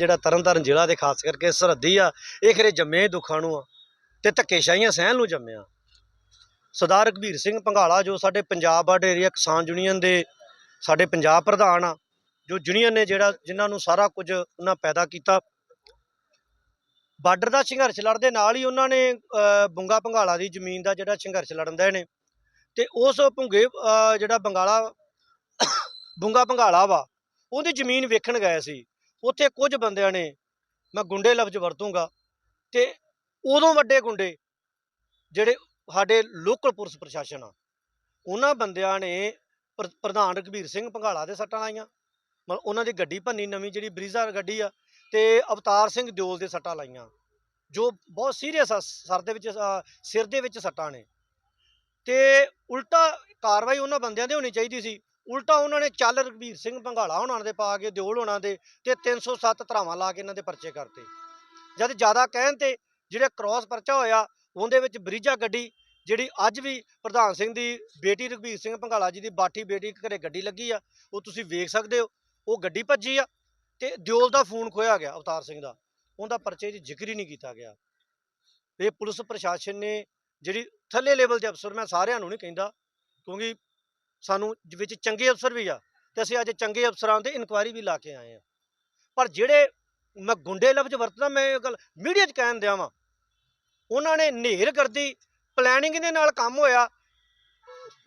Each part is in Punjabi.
ਜਿਹੜਾ ਤਰਨਤਾਰਨ ਜ਼ਿਲ੍ਹਾ ਦੇ ਖਾਸ ਕਰਕੇ ਸਰਹੱਦੀ ਆ, ਇਹ ਖਰੇ ਜੰਮੇ ਦੁੱਖਾਂ ਨੂੰ ਆ ਤੇ ਧੱਕੇਸ਼ਾਹੀਆਂ ਸਹਿਣ ਨੂੰ ਜੰਮਿਆ ਸਰਦਾਰ ਰਘਬੀਰ ਸਿੰਘ ਪੰਘਾਲਾ, ਜੋ ਸਾਡੇ ਪੰਜਾਬ ਬਾਰਡਰ ਏਰੀਆ ਕਿਸਾਨ ਯੂਨੀਅਨ ਦੇ ਸਾਡੇ ਪੰਜਾਬ ਪ੍ਰਧਾਨ ਆ, ਜੋ ਯੂਨੀਅਨ ਨੇ ਜਿਹੜਾ ਜਿਨ੍ਹਾਂ ਨੂੰ ਸਾਰਾ ਕੁਝ ਉਹਨਾਂ ਪੈਦਾ ਕੀਤਾ, ਬਾਰਡਰ ਦਾ ਸੰਘਰਸ਼ ਲੜਦੇ ਨਾਲ ਹੀ ਉਹਨਾਂ ਨੇ ਬੁੰਗਾ ਪੰਘਾਲਾ ਦੀ ਜ਼ਮੀਨ ਦਾ ਜਿਹੜਾ ਸੰਘਰਸ਼ ਲੜਨ ਦੇ ਨੇ ਤੇ ਉਸ ਭੁੰਗੇ ਜਿਹੜਾ ਬੰਗਾਲਾ, ਬੁੰਗਾ ਪੰਘਾਲਾ ਵਾ, ਉਹਦੀ ਜ਼ਮੀਨ ਵੇਖਣ ਗਏ ਸੀ। ਉੱਥੇ ਕੁਝ ਬੰਦਿਆਂ ਨੇ ਮੈਂ ਗੁੰਡੇ ਲਫ਼ਜ਼ ਵਰਤੂੰਗਾ ਤੇ ਉਦੋਂ ਵੱਡੇ ਗੁੰਡੇ ਜਿਹੜੇ ਸਾਡੇ ਲੋਕਲ ਪੁਲਿਸ ਪ੍ਰਸ਼ਾਸਨ ਆ, ਉਹਨਾਂ ਬੰਦਿਆਂ ਨੇ ਪ੍ਰ- ਪ੍ਰਧਾਨ ਰਘਬੀਰ ਸਿੰਘ ਭੰਗਾਲਾ ਦੇ ਸੱਟਾਂ ਲਾਈਆਂ। ਮਤਲਬ ਉਹਨਾਂ ਦੀ ਗੱਡੀ ਭੰਨੀ ਨਵੀਂ ਜਿਹੜੀ ਬਰੀਜ਼ਾ ਗੱਡੀ ਆ ਤੇ ਅਵਤਾਰ ਸਿੰਘ ਦਿਓਲ ਦੇ ਸੱਟਾਂ ਲਾਈਆਂ, ਜੋ ਬਹੁਤ ਸੀਰੀਅਸ ਆ, ਸਰ ਦੇ ਵਿੱਚ ਸਿਰ ਦੇ ਵਿੱਚ ਸੱਟਾਂ ਨੇ। ਤੇ ਉਲਟਾ ਕਾਰਵਾਈ ਉਹਨਾਂ ਬੰਦਿਆਂ ਦੇ ਹੋਣੀ ਚਾਹੀਦੀ ਸੀ। ਉਲਟਾ ਉਹਨਾਂ ਨੇ ਚੱਲ ਰਘਬੀਰ ਸਿੰਘ ਭੰਗਾਲਾ ਉਹਨਾਂ ਦੇ ਪਾ ਕੇ, ਦਿਓਲ ਹੋਣਾ ਦੇ ਤੇ 307 ਧਰਾਵਾਂ ਲਾ ਕੇ ਇਹਨਾਂ ਦੇ ਪਰਚੇ ਕਰਤੇ। ਜਦ ਜ਼ਿਆਦਾ ਕਹਿਣ ਤੇ ਜਿਹੜੇ ਕ੍ਰਾਸ ਪਰਚਾ ਹੋਇਆ, ਉਹਦੇ ਵਿੱਚ ਬਰੀਜਾ ਗੱਡੀ, ਜਿਹੜੀ ਅੱਜ ਵੀ ਪ੍ਰਧਾਨ ਸਿੰਘ ਦੀ ਬੇਟੀ ਰਘਬੀਰ ਸਿੰਘ ਭੰਗਾਲਾ ਜੀ ਦੀ ਬਾਠੀ ਬੇਟੀ ਘਰੇ ਗੱਡੀ ਲੱਗੀ ਆ, ਉਹ ਤੁਸੀਂ ਵੇਖ ਸਕਦੇ ਹੋ, ਉਹ ਗੱਡੀ ਭੱਜੀ ਆ ਤੇ ਦਿਓਲ ਦਾ ਫੋਨ ਖੋਇਆ ਗਿਆ ਅਵਤਾਰ ਸਿੰਘ ਦਾ। ਉਹਦਾ ਪਰਚੇ 'ਚ ਜ਼ਿਕਰ ਹੀ ਨਹੀਂ ਕੀਤਾ ਗਿਆ। ਇਹ ਪੁਲਿਸ ਪ੍ਰਸ਼ਾਸਨ ਨੇ ਜਿਹੜੀ ਥੱਲੇ ਲੈਵਲ ਦੇ ਅਫਸਰ, ਮੈਂ ਸਾਰਿਆਂ ਨੂੰ ਨਹੀਂ ਕਹਿੰਦਾ, ਕਿਉਂਕਿ ਸਾਨੂੰ ਵਿੱਚ ਚੰਗੇ ਅਫਸਰ ਵੀ ਆ ਤੇ ਅਸੀਂ ਅੱਜ ਚੰਗੇ ਅਫਸਰਾਂ ਤੇ ਇਨਕੁਆਇਰੀ ਵੀ ਲਾ ਕੇ ਆਏ ਆ ਪਰ ਜਿਹੜੇ ਮੈਂ ਗੁੰਡੇ ਲਫ਼ਜ਼ ਵਰਤਦਾ, ਮੈਂ ਇਹ ਗੱਲ ਮੀਡੀਆ 'ਚ ਕਹਿਣ ਦਿਆਂ ਵਾਂ, ਉਹਨਾਂ ਨੇ ਨੇਰ ਕਰਦੀ ਪਲੈਨਿੰਗ ਦੇ ਨਾਲ ਕੰਮ ਹੋਇਆ,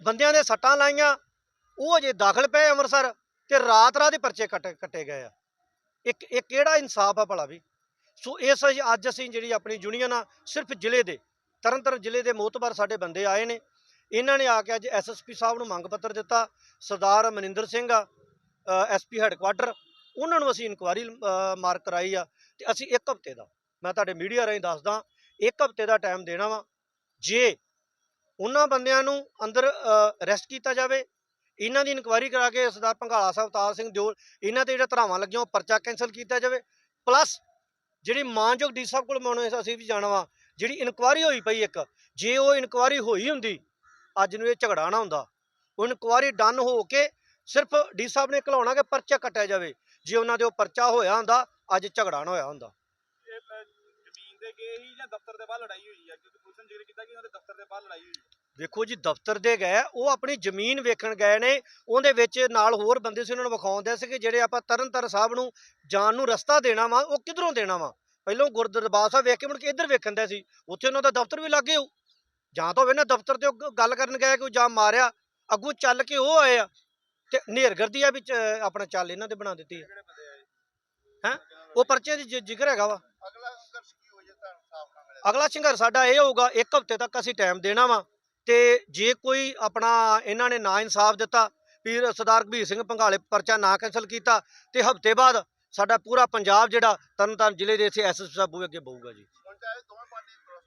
ਬੰਦਿਆਂ ਦੇ ਸੱਟਾਂ ਲਾਈਆਂ, ਉਹ ਅਜੇ ਦਾਖਲ ਪਏ ਅੰਮ੍ਰਿਤਸਰ ਤੇ ਰਾਤ ਰਾਤ ਦੇ ਪਰਚੇ ਕੱਟ, ਕੱਟੇ ਗਏ ਆ। ਇੱਕ ਇਹ ਕਿਹੜਾ ਇਨਸਾਫ ਆ ਭਲਾ ਵੀ? ਸੋ ਇਸ ਅੱਜ ਅਸੀਂ ਜਿਹੜੀ ਆਪਣੀ ਯੂਨੀਅਨ ਆ, ਸਿਰਫ ਜ਼ਿਲ੍ਹੇ ਦੇ, ਤਰਨਤਾਰਨ ਜ਼ਿਲ੍ਹੇ ਦੇ ਮੋਤਬਰ ਸਾਡੇ ਬੰਦੇ ਆਏ ਨੇ ਇਹਨਾਂ ਨੇ ਆ ਕੇ ਅੱਜ ਐਸਐਸਪੀ ਸਾਹਿਬ ਨੂੰ ਮੰਗ ਪੱਤਰ ਦਿੱਤਾ, ਸਰਦਾਰ ਮਨਿੰਦਰ ਸਿੰਘ ਆ ਐਸਪੀ ਹੈੱਡਕੁਆਟਰ ਉਹਨਾਂ ਨੂੰ ਅਸੀਂ ਇਨਕੁਆਇਰੀ ਮਾਰਕ ਕਰਾਈ ਆ ਤੇ ਅਸੀਂ ਇੱਕ ਹਫ਼ਤੇ ਦਾ, ਮੈਂ ਤੁਹਾਡੇ ਮੀਡੀਆ ਰਾਹੀਂ ਦੱਸਦਾ, ਇੱਕ ਹਫ਼ਤੇ ਦਾ ਟਾਈਮ ਦੇਣਾ ਵਾ, ਜੇ ਉਹਨਾਂ ਬੰਦਿਆਂ ਨੂੰ ਅੰਦਰ ਅਰੈਸਟ ਕੀਤਾ ਜਾਵੇ, ਇਹਨਾਂ ਦੀ ਇਨਕੁਆਇਰੀ ਕਰਾ ਕੇ ਸਰਦਾਰ ਭੰਗਾਲਾ ਸਾਹਿਬ ਤਾਰ ਸਿੰਘ ਦਿਓਲ ਇਹਨਾਂ ਤੇ ਜਿਹੜਾ ਧਰਾਵਾਂ ਲੱਗੀਆਂ ਉਹ ਪਰਚਾ ਕੈਨਸਲ ਕੀਤਾ ਜਾਵੇ ਪਲੱਸ ਜਿਹੜੀ ਮਾਨਯੋਗ ਡੀ ਸਾਹਿਬ ਕੋਲ ਮੈਂ ਅਸੀਂ ਵੀ ਜਾਣਾ ਵਾ, ਜਿਹੜੀ ਇਨਕੁਆਇਰੀ ਹੋਈ ਪਈ ਇੱਕ, ਜੇ ਉਹ ਇਨਕੁਆਇਰੀ ਹੋਈ ਹੁੰਦੀ ਅੱਜ ਨੂੰ ਇਹ ਝਗੜਾ ਨਾ ਹੁੰਦਾ। ਉਹ ਇਨਕੁਆਇਰੀ ਡਨ ਹੋ ਕੇ ਸਿਰਫ ਡੀ ਸਾਹਿਬ ਨੇ ਘਲਾਉਣਾ ਕਿ ਪਰਚਾ ਕੱਟਿਆ ਜਾਵੇ। ਜੇ ਉਹਨਾਂ ਦੇ ਉਹ ਪਰਚਾ ਹੋਇਆ ਹੁੰਦਾ ਅੱਜ ਝਗੜਾ ਨਾ ਹੋਇਆ ਹੁੰਦਾ। ਇਹ ਅ, ਜ਼ਮੀਨ ਦੇ ਗਏ ਹੀ ਜਾਂ ਦਫ਼ਤਰ ਦੇ ਬਾਹਰ ਲੜਾਈ ਹੋਈ ਹੈ ਕਿਉਂਕਿ ਪੁਲਿਸ ਨੇ ਜ਼ਿਕਰ ਕੀਤਾ ਕਿ ਉਹਨਾਂ ਦੇ ਦਫ਼ਤਰ ਦੇ ਬਾਹਰ ਲੜਾਈ ਹੋਈ ਹੈ ਵੇਖੋ ਜੀ ਦਫ਼ਤਰ ਦੇ ਗਏ ਉਹ ਆਪਣੀ ਜ਼ਮੀਨ ਵੇਖਣ ਗਏ ਨੇ। ਉਹਦੇ ਵਿੱਚ ਨਾਲ ਹੋਰ ਬੰਦੇ ਸੀ ਉਹਨਾਂ ਨੂੰ ਵਿਖਾਉਂਦੇ ਸੀ ਕਿ ਜਿਹੜੇ ਆਪਾਂ ਤਰਨਤਾਰਨ ਸਾਹਿਬ ਨੂੰ ਜਾਣ ਨੂੰ ਰਸਤਾ ਦੇਣਾ ਵਾ ਉਹ ਕਿੱਧਰੋਂ ਦੇਣਾ ਵਾ? ਪਹਿਲਾਂ ਗੁਰਦਰਬਾਰ ਸਾਹਿਬ ਵੇਖ ਕੇ ਮੁੜ ਕੇ ਇੱਧਰ ਵੇਖਣ ਦੇ ਸੀ। ਉੱਥੇ ਉਹਨਾਂ ਦਾ ਦਫ਼ਤਰ ਵੀ ਲੱਗੇ ਹੋ ਜਾਂ ਤਾਂ ਹੋਵੇ ਨਾ ਦਫ਼ਤਰ ਤੇ ਉਹ ਗੱਲ ਕਰਨ ਗਏ ਕਿ ਉਹ ਜਾਂ ਮਾਰਿਆ ਅੱਗੋਂ ਚੱਲ ਕੇ ਉਹ ਆਏ ਆ ਤੇ ਨੇਰਗਰਦੀ ਆ ਵਿੱਚ ਆਪਣਾ ਚੱਲ ਇਹਨਾਂ ਤੇ ਬਣਾ ਦਿੱਤੀ ਹੈ? ਉਹ ਪਰਚੇ ਦੀ ਜ਼ਿਕਰ ਹੈਗਾ ਵਾ। ਅਗਲਾ ਸੰਘਰਸ਼ ਸਾਡਾ ਇਹ ਹੋਊਗਾ ਇੱਕ ਹਫ਼ਤੇ ਤੱਕ ਅਸੀਂ ਟਾਈਮ ਦੇਣਾ ਵਾ ਤੇ ਜੇ ਕੋਈ ਆਪਣਾ ਇਹਨਾਂ ਨੇ ਨਾ ਇਨਸਾਫ ਦਿੱਤਾ ਵੀ ਸਰਦਾਰ ਕਬੀਰ ਸਿੰਘ ਭੰਗਾਲੇ ਪਰਚਾ ਨਾ ਕੈਂਸਲ ਕੀਤਾ ਤੇ ਹਫ਼ਤੇ ਬਾਅਦ ਸਾਡਾ ਪੂਰਾ ਪੰਜਾਬ ਜਿਹੜਾ ਤਰਨਤਾਰਨ ਜ਼ਿਲ੍ਹੇ ਦੇ ਇੱਥੇ ਐਸਐਸ ਸਾਹਿਬ ਅੱਗੇ ਬਹੂਗਾ ਜੀ।